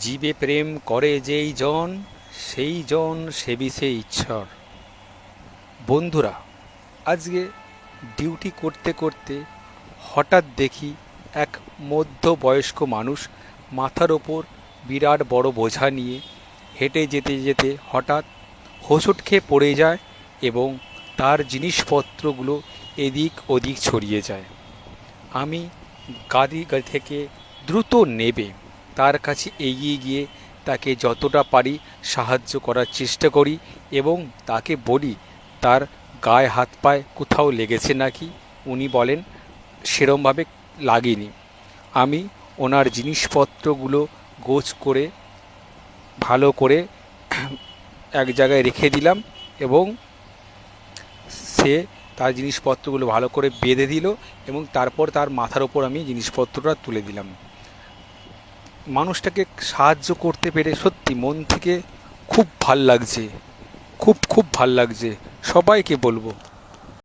জীবে প্রেম করে যেই জন, সেই জন সেবিছে ঈশ্বর। বন্ধুরা, আজকে ডিউটি করতে করতে হঠাৎ দেখি এক মধ্যবয়স্ক মানুষ মাথার ওপর বিরাট বড় বোঝা নিয়ে হেঁটে যেতে যেতে হঠাৎ হোঁচট খেয়ে পড়ে যায় এবং তার জিনিসপত্রগুলো এদিক ওদিক ছড়িয়ে যায়। আমি গাড়ি থেকে দ্রুত নেবে। তার কাছে এগিয়ে গিয়ে তাকে যতটা পারি সাহায্য করার চেষ্টা করি এবং তাকে বলি, তার গায়ে হাত পায়ে কোথাও লেগেছে নাকি? উনি বলেন, সেরমভাবে লাগেনি। আমি ওনার জিনিসপত্রগুলো গোছ করে, ভালো করে এক জায়গায় রেখে দিলাম এবং সে তার জিনিসপত্রগুলো ভালো করে বেঁধে দিল এবং তারপর তার মাথার ওপর আমি জিনিসপত্রটা তুলে দিলাম। মানুষটাকে সাহায্য করতে পেরে সত্যি মন থেকে খুব ভালো লাগছে। খুব খুব ভালো লাগছে। সবাইকে বলব।